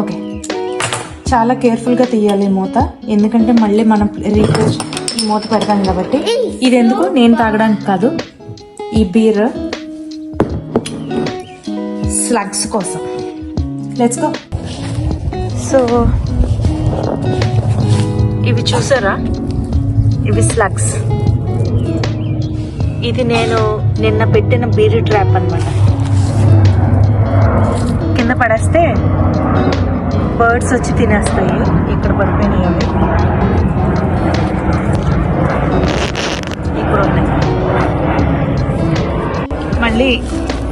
Okay. చాలా కేర్ఫుల్గా తీయాలి ఈ మూత. ఎందుకంటే మళ్ళీ మనం రీఫ్రెష్ ఈ మూత పెడతాం కాబట్టి. ఇది ఎందుకు? నేను తాగడానికి కాదు. ఈ బీర్ స్లగ్స్ కోసం. లెట్స్ గో సో ఇవి చూసారా? ఇవి స్లగ్స్. ఇది నేను నిన్న పెట్టిన బీర్ ట్రాప్ అనమాట కింద పడేస్తే బర్డ్స్ వచ్చి తినేస్తాయి. ఇక్కడ పడిపోయినాయి అవి. ఇక్కడ ఉన్నాయి. మళ్ళీ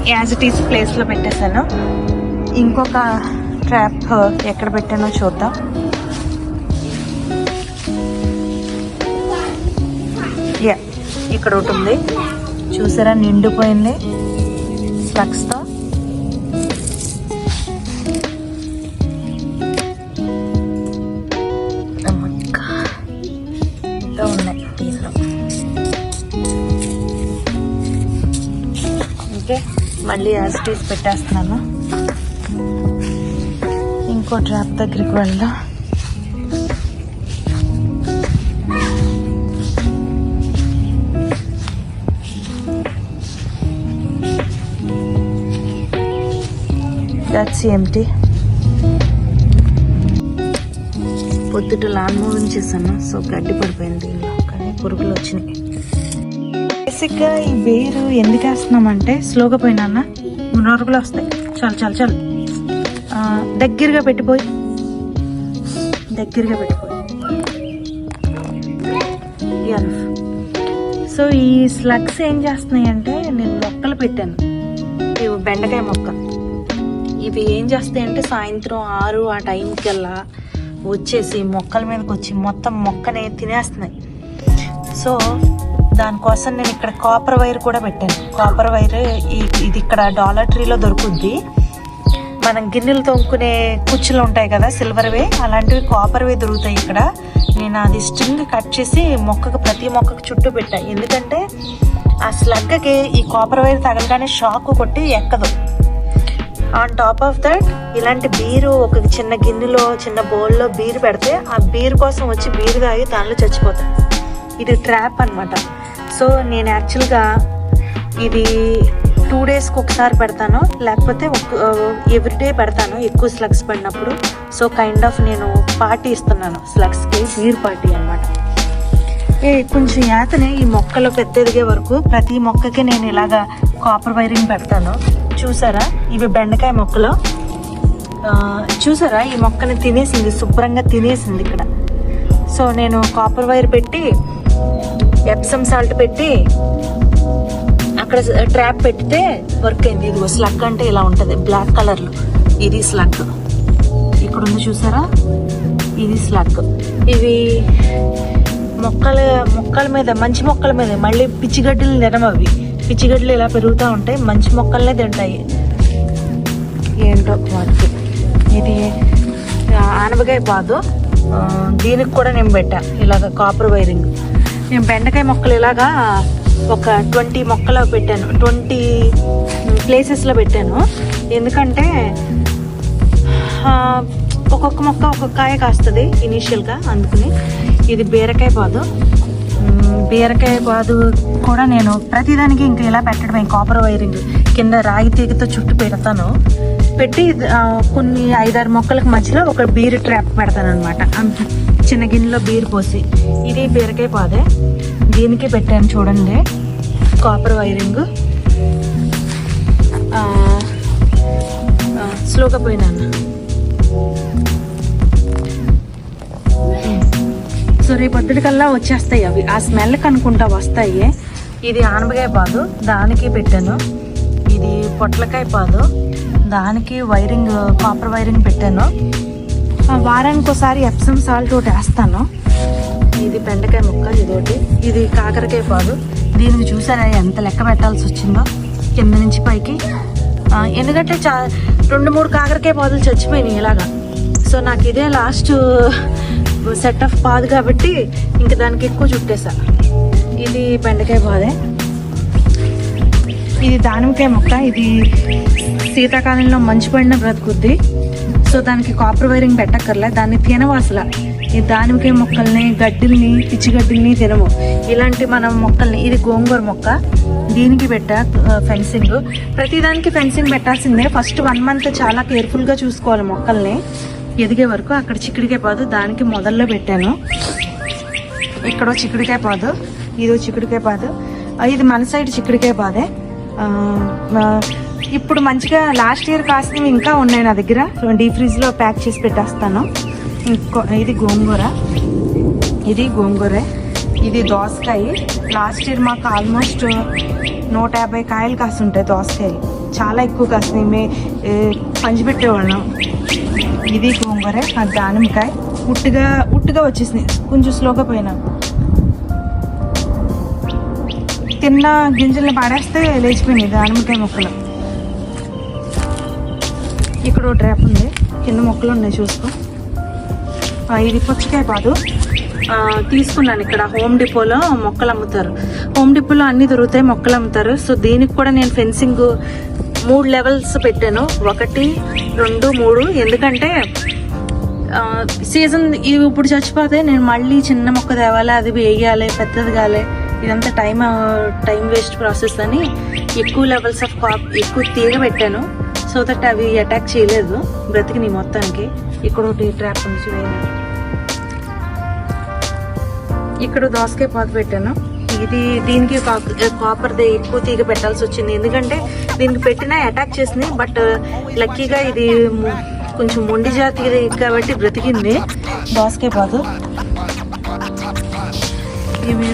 యాజ్ ఇట్ ఈస్ ప్లేస్లో పెట్టేశాను. ఇంకొక ట్రాప్ ఎక్కడ పెట్టానో చూద్దాం. యా ఇక్కడ ఒకటి ఉంది. చూసారా నిండిపోయింది. స్లక్స్ మళ్ళీ యాజ్ ఇట్ పెట్టేస్తున్నాను. ఇంకో ట్రాప్ దగ్గరికి వెళ్దాం. దట్స్ పొద్దుట లాన్ మూవింగ్ చేశాను. సో గడ్డి పడిపోయింది దీనిలో కానీ పురుగులు వచ్చినాయి. బేసిక్గా ఈ వేరు ఎందుకు వేస్తున్నామంటే స్లోగా పోయినా నొరుగులు వస్తాయి. చాలు చాలు చాలు. దగ్గరగా పెట్టిపోయి. దగ్గరగా పెట్టిపోయి. సో ఈ స్లగ్స్ ఏం చేస్తున్నాయి అంటే నేను మొక్కలు పెట్టాను. ఇవి బెండకాయ మొక్క. ఇవి ఏం చేస్తాయి అంటే సాయంత్రం ఆరు ఆ టైంకల్లా వచ్చేసి మొక్కల మీదకి వచ్చి మొత్తం మొక్కని తినేస్తున్నాయి. సో దానికోసం నేను ఇక్కడ కాపర్ వైర్ కూడా పెట్టాను. కాపర్ వైర్ ఈ- ఇది ఇక్కడ డాలర్ ట్రీలో దొరుకుద్ది. మనం గిన్నెలు తొమ్ముకునే కుచ్చులు ఉంటాయి కదా సిల్వర్వే అలాంటివి కాపర్వే దొరుకుతాయి ఇక్కడ. నేను అది స్ట్రింగ్ కట్ చేసి మొక్కకు ప్రతి మొక్కకు చుట్టూ పెట్టా. ఎందుకంటే ఆ స్లగ్గకి ఈ కాపర్ వైర్ తగలగానే షాక్ కొట్టి ఎక్కదు. ఆన్ టాప్ ఆఫ్ దట్ ఇలాంటి బీరు ఒక చిన్న గిన్నెలో చిన్న బౌల్లో బీరు పెడితే ఆ బీరు కోసం వచ్చి బీరు తాగి దానిలో చచ్చిపోతాయి. ఇది ట్రాప్ అన్నమాట. సో నేను యాక్చువల్గా ఇది టూ డేస్కి ఒకసారి పెడతాను లేకపోతే ఎవ్రీడే పెడతాను ఎక్కువ స్లగ్స్ పడినప్పుడు. సో కైండ్ ఆఫ్ నేను పార్టీ ఇస్తున్నాను స్లగ్స్కి బీర్ పార్టీ అన్నమాట. ఏ కొంచెం యాతనే ఈ మొక్కలు పెద్ద ఎదిగే వరకు ప్రతి మొక్కకి నేను ఇలాగా కాపర్ వైరింగ్ పెడతాను. చూసారా? ఇవి బెండకాయ మొక్కలు. చూసారా? ఈ మొక్కని తినేసింది శుభ్రంగా తినేసింది ఇక్కడ. సో నేను కాపర్ వైర్ పెట్టి ఎప్సమ్ సాల్ట్ పెట్టి అక్కడ ట్రాప్ పెట్టితే వర్క్ అయింది. ఇదిగో స్లగ్ అంటే ఇలా ఉంటుంది. బ్లాక్ కలర్లో ఇది స్లగ్ ఇక్కడ ఉంది చూసారా? ఇది స్లగ్ ఇవి మొక్కల మొక్కల మీద మంచి మొక్కల మీద మళ్ళీ పిచ్చిగడ్డలు తినము అవి. పిచ్చిగడ్డలు ఇలా పెరుగుతూ ఉంటాయి. మంచి మొక్కలనే తింటాయి. ఏంటో వర్క్ ఇది ఆనవకాయ పాదు. దీనికి కూడా నేను పెట్టా. ఇలాగ కాపర్ వైరింగ్ నేను బెండకాయ మొక్కలు ఇలాగా ఒక ట్వంటీ మొక్కలు పెట్టాను. ట్వంటీ ప్లేసెస్లో పెట్టాను. ఎందుకంటే ఒక్కొక్క మొక్క ఒక్కొక్క కాయ కాస్తుంది ఇనీషియల్గా అందుకని. ఇది బీరకాయ పాదు. బీరకాయ పాదు కూడా నేను ప్రతిదానికి ఇంకా ఇలా పెట్టడం కాపర్ వైరింగ్ కింద రాగి తీగతో చుట్టూ పెడతాను. పెట్టి కొన్ని ఐదారు మొక్కలకు మధ్యలో ఒక బీర్ ట్రాప్ పెడతాను అనమాట చిన్న గిన్నెలో బీర్ పోసి. ఇది బీరకాయ పాదే. దీనికి పెట్టాను చూడండి. Copper wiring. స్లోగా పోయినాను. సో రేపు పొద్దుటికల్లా వచ్చేస్తాయి అవి. ఆ స్మెల్ కనుకుంటా వస్తాయి. ఇది ఆనపకాయ పాదు. దానికి పెట్టాను. ఇది పొట్లకాయ పాదు. దానికి వైరింగ్ కాపర్ వైరింగ్ పెట్టాను. వారానికి ఒకసారి ఎప్సమ్ సాల్ట్ ఒకటి వేస్తాను. ఇది బెండకాయ ముక్క ఇదొకటి. ఇది కాకరకాయ పాదు దీనికి చూసారా ఎంత లెక్క పెట్టాల్సి వచ్చిందో? కింద నుంచి పైకి. ఎందుకంటే చా రెండు మూడు కాకరకాయ పాదులు చచ్చిపోయినాయి ఇలాగా. సో నాకు ఇదే లాస్ట్ సెట్ ఆఫ్ పాదు కాబట్టి ఇంక దానికి ఎక్కువ చుట్టేసా. ఇది బెండకాయ పాదే. ఇది దానిమ్మకాయ మొక్క. ఇది శీతాకాలంలో మంచు పడిన బ్రతుకుద్ది. సో దానికి కాపర్ వైరింగ్ పెట్టక్కర్లే. దాన్ని తినవు అసలు ఈ దానిమ్మకాయ మొక్కల్ని గడ్డిల్ని పిచ్చి గడ్డిల్ని తినము. ఇలాంటి మనం మొక్కల్ని ఇది గోంగూర మొక్క. దీనికి పెట్టా ఫెన్సింగ్ ప్రతిదానికి ఫెన్సింగ్ పెట్టాల్సిందే. ఫస్ట్ వన్ మంత్ చాలా కేర్ఫుల్గా చూసుకోవాలి మొక్కల్ని. ఎదిగే వరకు అక్కడ చిక్కుడికాయ పాదు దానికి మొదల్లో పెట్టాను. ఇక్కడో చిక్కుడికాయ పాదు ఇదో చిక్కుడికాయ పాదు. ఇది మన సైడ్ చిక్కుడికాయ పాదే. ఇప్పుడు మంచిగా లాస్ట్ ఇయర్ కాసినవి ఇంకా ఉన్నాయి నా దగ్గర. డీప్ ఫ్రిడ్జ్లో ప్యాక్ చేసి పెట్టేస్తాను. ఇంకో ఇది గోంగూర. ఇది గోంగూరే. ఇది దోసకాయ. లాస్ట్ ఇయర్ మాకు ఆల్మోస్ట్ నూట యాభై కాయలు కాసి ఉంటాయి దోసకాయ చాలా ఎక్కువ కాసినాయి మే పంచిపెట్టేవాళ్ళం ఇది గోంగూర అది దానిమ్మకాయ. ఉట్టుగా ఉట్టుగా వచ్చేసినాయి. కొంచెం స్లోగా పోయినా. తిన్న గింజల్ని పాడేస్తే లేచిపోయినాయి దానిమ్మకాయ మొక్కలు. ఇక్కడ ఒక డ్రాప్ ఉంది. కింద మొక్కలు ఉన్నాయి చూసుకో. ఇది పుచ్చకాయ పాదు తీసుకున్నాను ఇక్కడ. హోమ్ డిపోలో మొక్కలు అమ్ముతారు. హోమ్ డిపోలో అన్ని దొరుకుతాయి మొక్కలు అమ్ముతారు. సో దీనికి కూడా నేను ఫెన్సింగ్ మూడు లెవెల్స్ పెట్టాను. ఒకటి రెండు మూడు. ఎందుకంటే సీజన్ ఇవి ఇప్పుడు చచ్చిపోతే నేను మళ్ళీ చిన్న మొక్క తేవాలి అది వేయాలి పెద్దది కాలే. ఇదంతా టైం టైం వేస్ట్ ప్రాసెస్ అని ఎక్కువ లెవెల్స్ ఆఫ్ కాప్ ఎక్కువ తీగ పెట్టాను. సో దట్ అవి అటాక్ చేయలేదు. బ్రతికి నీ మొత్తానికి. ఇక్కడ ఒకటి ట్రాప్ ఉంది చూడండి ఇక్కడ దోసకాయ పాకు పెట్టాను. ఇది దీనికి కాపర్ది ఎక్కువ తీగ పెట్టాల్సి వచ్చింది. ఎందుకంటే దీనికి పెట్టినా అటాక్ చేసింది. బట్ లక్కీగా ఇది కొంచెం మొండి జాతి కాబట్టి బ్రతికింది. దోసకాయ పాదు ఇవి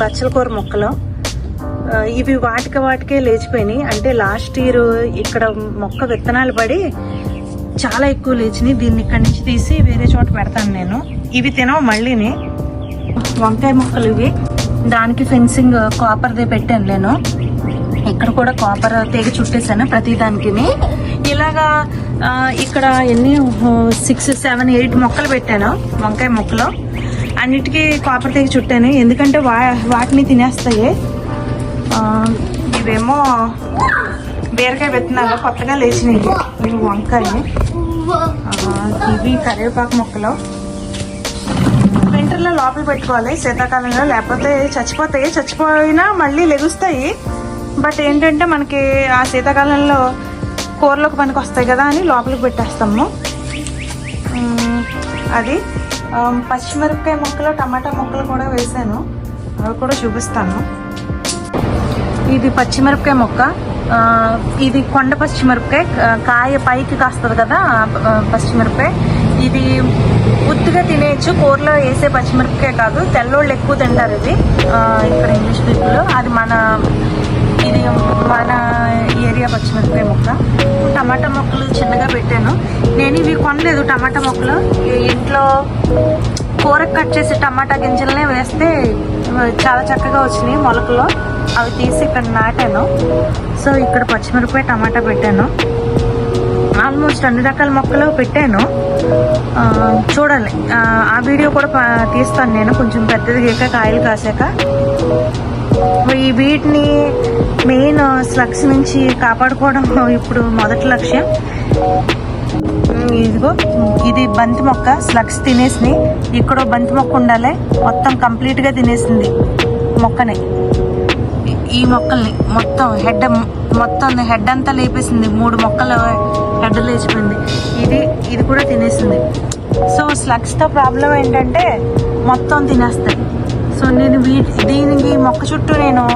బచ్చల కూర మొక్కలు. ఇవి వాటికి వాటికే లేచిపోయినాయి. అంటే లాస్ట్ ఇయర్ ఇక్కడ మొక్క విత్తనాలు పడి చాలా ఎక్కువ లేచినాయి. దీన్ని ఇక్కడి నుంచి తీసి వేరే చోట పెడతాను నేను. ఇవి తినవు మళ్ళీని. వంకాయ మొక్కలు ఇవి. దానికి ఫెన్సింగ్ కాపర్దే పెట్టాను నేను. ఇక్కడ కూడా కాపర్ తీగ చుట్టేసాను ప్రతి దానికి ఇలాగా ఇక్కడ ఎన్ని సిక్స్ సెవెన్ ఎయిట్ మొక్కలు పెట్టాను వంకాయ మొక్కలు. అన్నిటికీ కాపర్ తీగ చుట్టాను. ఎందుకంటే వా వాటిని తినేస్తాయి. ఇవేమో బీరకాయ విత్తనాలు కొత్తగా లేచినాయి. ఇవి వంకాయ ఇవి కరివేపాకు మొక్కలు. వింటర్లో లోపల పెట్టుకోవాలి శీతాకాలంలో. లేకపోతే చచ్చిపోతాయి. చచ్చిపోయినా మళ్ళీ లెగుస్తాయి. బట్ ఏంటంటే మనకి ఆ శీతాకాలంలో కూరలోకి పనికి వస్తాయి కదా అని లోపలికి పెట్టేస్తాము. అది పచ్చిమిరపకాయ మొక్కలు టమాటా మొక్కలు కూడా వేసాను. అవి కూడా చూపిస్తాను. ఇది పచ్చిమిరపకాయ మొక్క. ఇది కొండ పచ్చిమిరపకాయ. కాయ పైకి కాస్తుంది కదా పచ్చిమిరపకాయ. ఇది ఉత్తిగా తినేయచ్చు కూరలో వేసే పచ్చిమిరపకాయ కాదు తెల్లోళ్ళు ఎక్కువ తింటారు ఇది. ఇక్కడ ఇంగ్లీష్ పీపుల్. అది మన ఇది మన ఏరియా పచ్చిమిరపకాయ మొక్క. టమాటా మొక్కలు చిన్నగా పెట్టాను. నేను ఇవి కొనలేదు టమాటా మొక్కలు. ఇంట్లో కూరకు కట్ చేసి టమాటా గింజలనే వేస్తే చాలా చక్కగా వచ్చినాయి మొలకలో. అవి తీసి ఇక్కడ నాటాను. సో ఇక్కడ పచ్చిమిరపకాయ టమాటా పెట్టాను. ఆల్మోస్ట్ అన్ని రకాల మొక్కలు పెట్టాను. చూడాలి. ఆ, వీడియో కూడా తీస్తాను నేను. కొంచెం పెద్దదిగా కాయలు కాసాక. ఈ వీటిని మెయిన్ స్లగ్స్ నుంచి కాపాడుకోవడం ఇప్పుడు మొదటి లక్ష్యం. ఇదిగో ఇది బంతి మొక్క. స్లగ్స్ తినేసినాయి. ఇక్కడ బంతి మొక్క ఉండాలి. మొత్తం కంప్లీట్గా తినేసింది మొక్కని. ఈ- మొక్కల్ని మొత్తం హెడ్ మొత్తం హెడ్ అంతా లేపేసింది. మూడు మొక్కలు హెడ్ లేచిపోయింది. ఇది ఇది కూడా తినేసింది. సో స్లగ్స్తో ప్రాబ్లం ఏంటంటే మొత్తం తినేస్తాయి. సో నేను వీ దీనికి మొక్క చుట్టూ నేను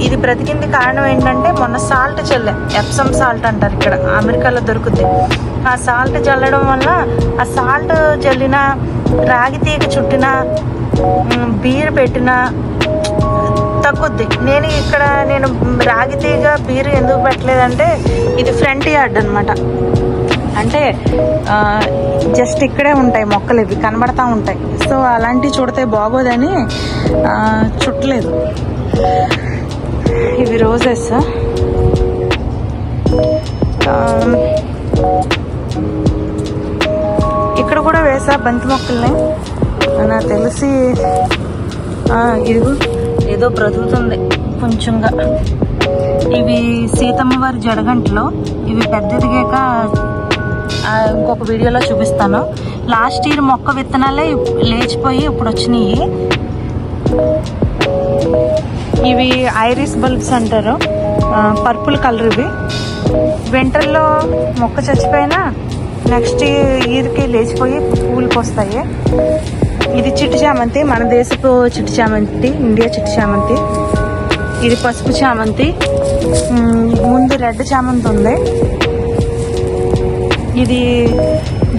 ఇది బ్రతికింది కారణం ఏంటంటే మొన్న సాల్ట్ చల్లే. ఎప్సమ్ సాల్ట్ అంటారు ఇక్కడ. అమెరికాలో దొరుకుతుంది ఆ సాల్ట్ చల్లడం వల్ల ఆ సాల్ట్ చల్లిన రాగి తీగ చుట్టిన బీర్ పెట్టిన తగ్గుద్ది. నేను ఇక్కడ నేను రాగి తీగ బీరు ఎందుకు పెట్టలేదంటే ఇది ఫ్రంట్ యార్డ్ అనమాట అంటే జస్ట్ ఇక్కడే ఉంటాయి మొక్కలు ఇవి కనబడతా ఉంటాయి. సో అలాంటివి చూడితే బాగోదని చుట్టలేదు. ఇవి రోజెస్ ఇక్కడ కూడా వేసా బంతి మొక్కల్ని. నాకు తెలిసి ఇది ఇదిగో. ఏదో బ్రతుకుతుంది కొంచెంగా. ఇవి సీతమ్మ వారి జడగంటలో ఇవి పెద్ద ఎదిగాక ఇంకొక వీడియోలో చూపిస్తాను. లాస్ట్ ఇయర్ మొక్క విత్తనాలే లేచిపోయి ఇప్పుడు వచ్చినాయి ఇవి ఐరిస్ బల్బ్స్ అంటారు. పర్పుల్ కలర్ ఇవి. వింటర్లో మొక్క చచ్చిపోయినా నెక్స్ట్ ఇయర్కి లేచిపోయి పూలకు వస్తాయి ఇది చిట్టు చామంతి మన దేశపు చిట్టు చామంతి ఇండియా చిట్టి చామంతి. ఇది పసుపు చామంతి. ముందు రెడ్ చామంతి ఉంది. ఇది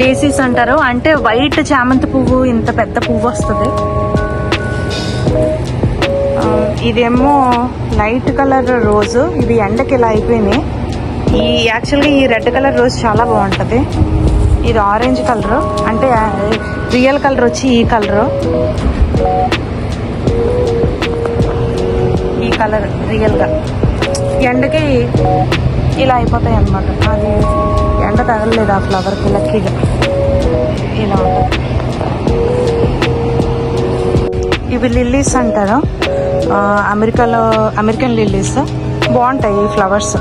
డేసీస్ అంటారు. అంటే వైట్ చామంతి పువ్వు ఇంత పెద్ద పువ్వు వస్తుంది. ఇదేమో లైట్ కలర్ రోజు. ఇది ఎండకి ఇలా అయిపోయినాయి. ఈ యాక్చువల్గా ఈ రెడ్ కలర్ రోజు చాలా బాగుంటుంది. ఇది ఆరెంజ్ కలర్ అంటే రియల్ కలర్ వచ్చి ఈ కలరు ఈ కలర్ రియల్గా ఎండకి ఇలా అయిపోతాయి అన్నమాట. అది ఎండ తగలలేదు ఆ ఫ్లవర్కి లక్కీగా ఇలా ఉంటుంది. ఇవి లిల్లీస్ అంటారు. అమెరికాలో అమెరికన్ లిల్లీస్ బాగుంటాయి ఈ ఫ్లవర్స్